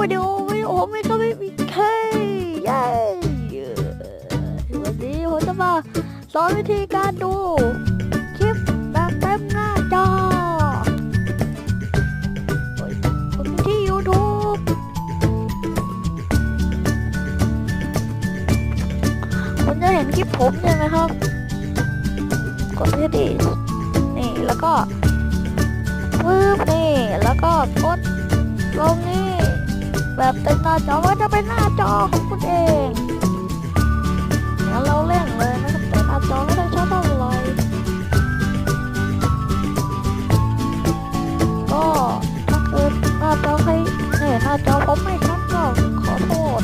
วดีโอวิดีโอไม่ก็ไม่มีเคเย้วันนี้ผมจะมาสอนวิธีการดูคลิปแบบเต็มหน้าจอโอ้ยผมอยู่ที่ YouTube คุณจะเห็นคลิปผมใช่ไหมครับ กดที่ดีนี่แล้วก็ปึ๊บนี่แล้วก็กดลงนี่ แบบเต็มหน้าจอว่าจะเป็นหน้าจอของคุณเองงั้นเราเล่นเลยนะครับแต่หน้าจอไม่ได้ชอบเท่าไหร่ก็ถ้าเกิดหน้าจอใครเนี่ยหน้าจอผมไม่ชัดก็ขอโทษ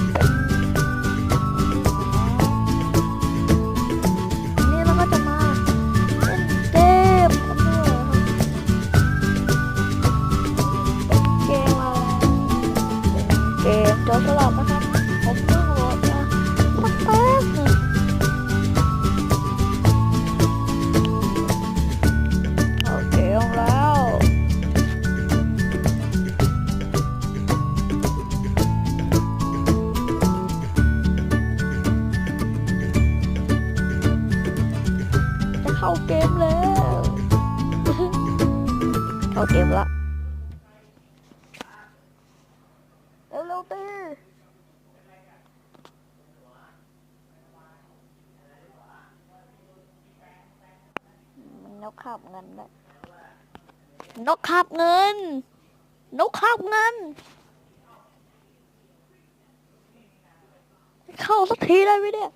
แล้วเข้าเกมละเร็วๆตีนนกคาบเงินด้วยนกคาบเงิน นกคาบเงิน เข้าสักทีได้ไหมเนี่ย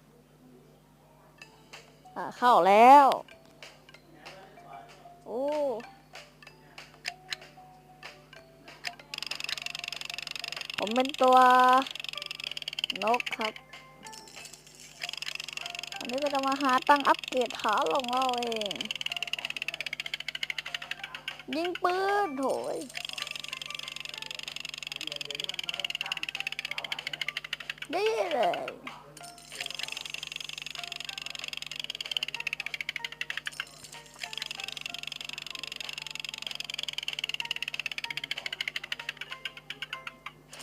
อ่าเข้าแล้ว โอ้ผมเป็นตัวนกครับ อันนี้ก็จะมาหาตังอัปเกรดขาลงเราเอง ยิงปืนโถยดีเลย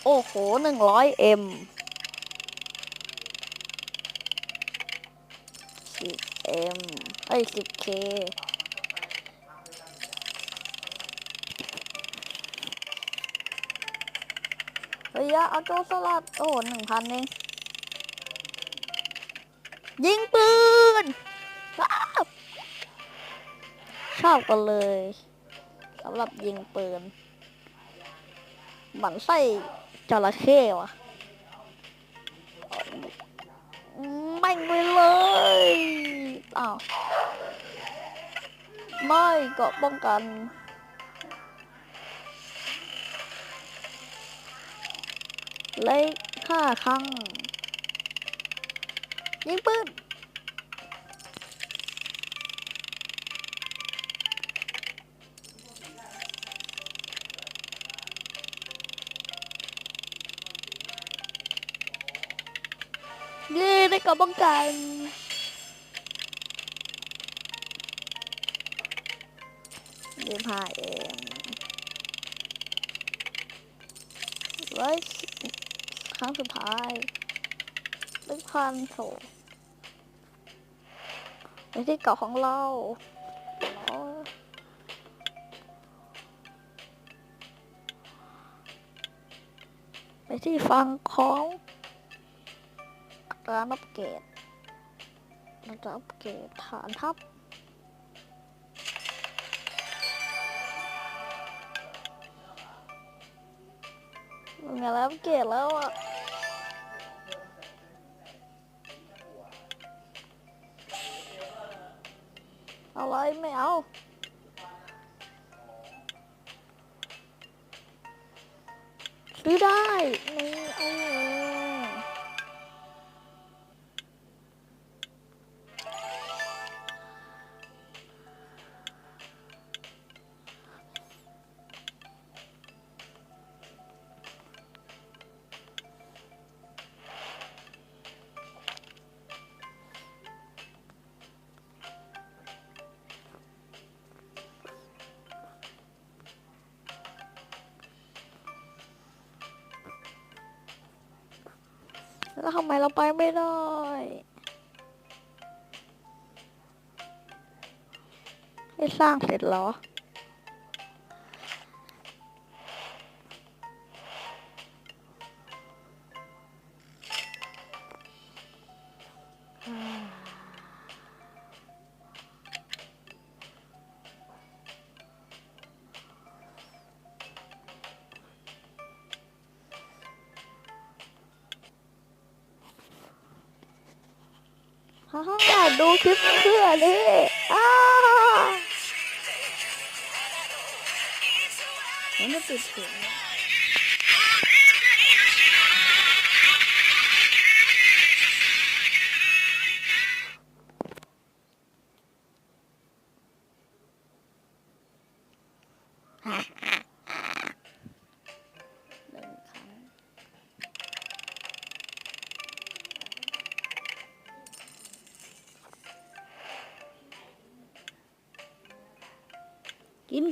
โอ้โหหนึ่งร้อยเอ็มสิบเอ็มเอ้ยสิบเคเฮ้ยอะเอาโจสลัด โอ้หนึ่งพันเองยิงปืน ชอบกันเลยสำหรับยิงปืนหมันไส้ จระเข้วะไม่ไปเลยอ้าวไม่กาะป้องกันเล็กห้าครั้งยิงปืน เย้ได้กลับบ้องกันยี่ห้าเอ็มไว้ครั้งสุดท้ายหนึ่งพันโถไปที่เก่าของเราไปที่ฟังของ ร้านอัปเกรดเราจะอัปเกรดฐานทัพมันมีอะไรอัปเกรดแล้วอะอะไรไม่เอาซื้อได้ แล้วทำไมเราไปไม่ได้ ไม่สร้างเสร็จหรอ พื่อนดิอ้าผมจะปิด กิน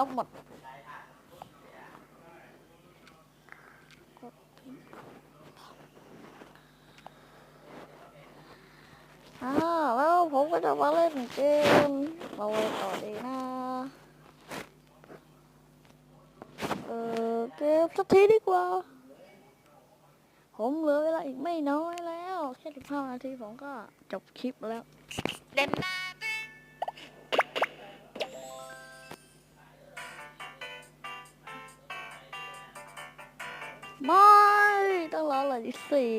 ล้วหมดอ้าวแล้วผมก็จะมาเล่นเกมเราไปต่อดีนะเออเกมสักทีดีกว่า ผมเหลือเวลาอีกไม่น้อยแล้ว แค่สิบห้านาทีผมก็จบคลิปแล้วเด่น ไม่ ต้องรอเลยที่สี่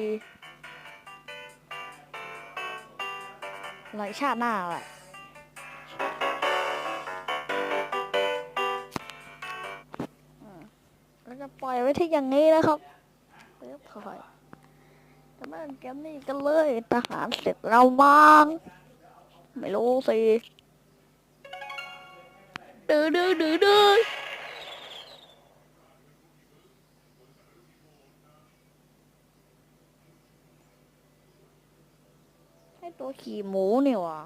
รออีกชาติหน้าแหละเราจะปล่อยไว้ที่อย่างนี้นะครับเรียบถอยจะมาเล่เกมนี้กันเลยทหารเสร็จเราวาง ไม่รู้สิดื้อดื้อดื้อดื้อ ตัวขี่หมูนี่หวะ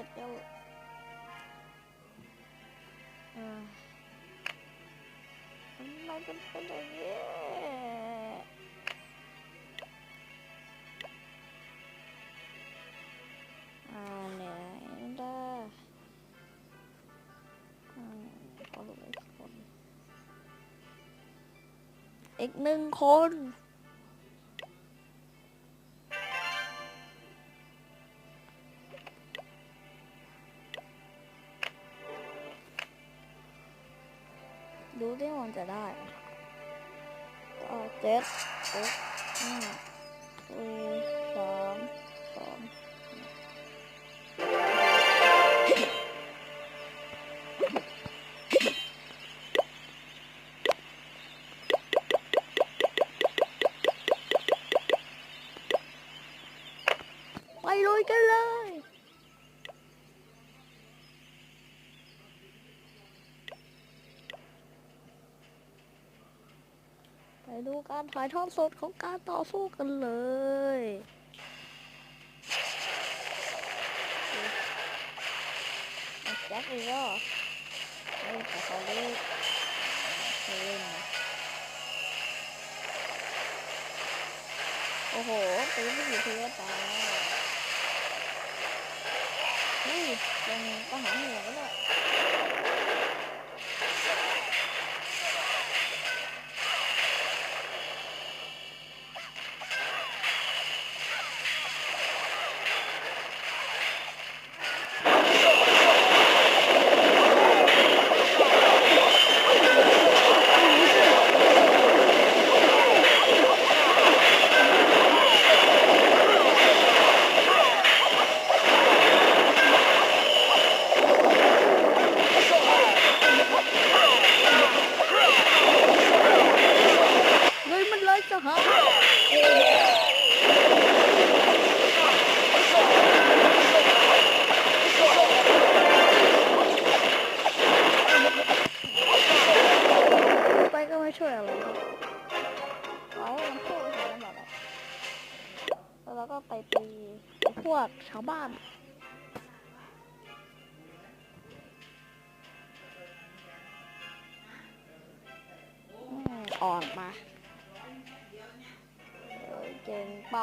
ก็เลยจะเออทำไมเป็นเป็นอย่างนี้อ่าเนี่ยได้อขอดูอีกคน อีกหนึ่งคน ดูที่มันจะได้ไหมต่ออ่าเจ็ดหกห้าสี่สามสองไปลุยกันเลย ดูการถ่ายทอดสดของการต่อสู้กันเลยแจ็คอีกแล้วเหรอเฮ้ยแต่เขาเล่นเขาเล่นโอ้โหตีไม่กี่ทีก็ตายแล้วเฮ้ยเป็นทหาเหนื่อแล้วย เลยมันเลยจะหา ไม่ช่วยอะไรครับเอามันพูดอะไรแบบนั้แล้วเราก็ไปตีพวกชาวบ้านอ่อนมาเอ้ยเก่งไป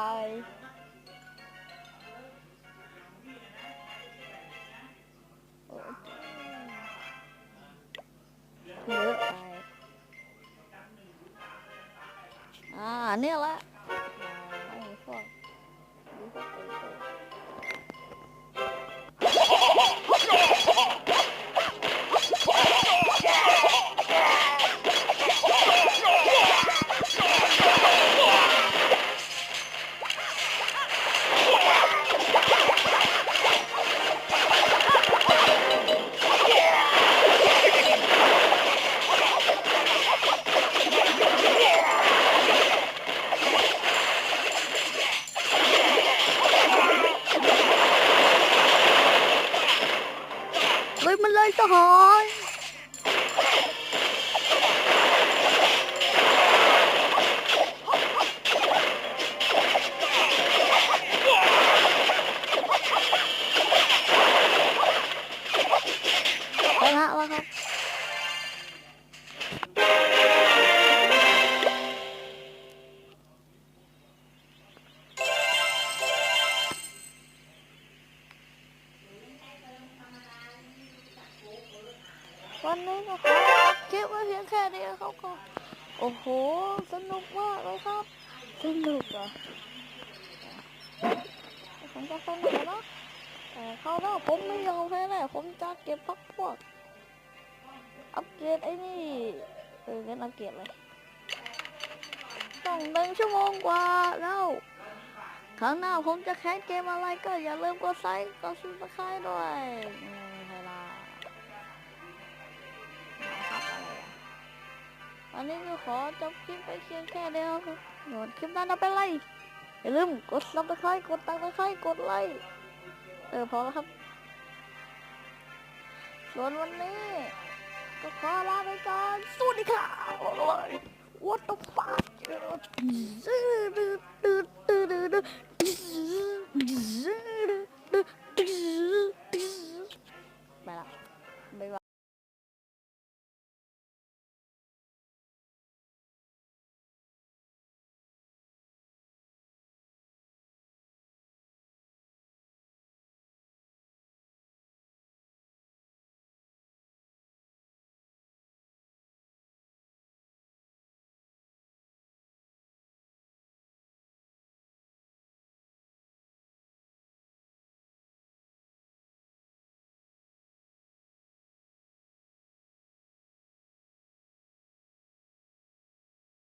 อ่ ผมจะสนุกนะแต่เขาวหน้าผมไม่ยอมแพ้แน่ผมจะเก็บพักพวก อัปเกรดไอ้นี่ เอองั้นอัปเกรดเลยต้องหนึ่งชั่วโมงกว่าแล้วครั้งหน้าผมจะแคสเกมอะไรก็อย่าลืมกดไลค์กดซับสไครต์ด้วยอืมใช่ละนะครับอะไรอะวันนี้ก็ขอจบคลิปไปเพียงแค่เดียวครับโหนดคลิปนั้นเอาไปไลค์ อย่าลืมกดซับตะไคร้กดตังตะไคร้กดไลค์เออพอแล้วครับ ส่วนวันนี้ ก็ขอลาไปก่อนสวัสดีค่ะ What the fuck ดือดเดือดเดือดเดือดเดือด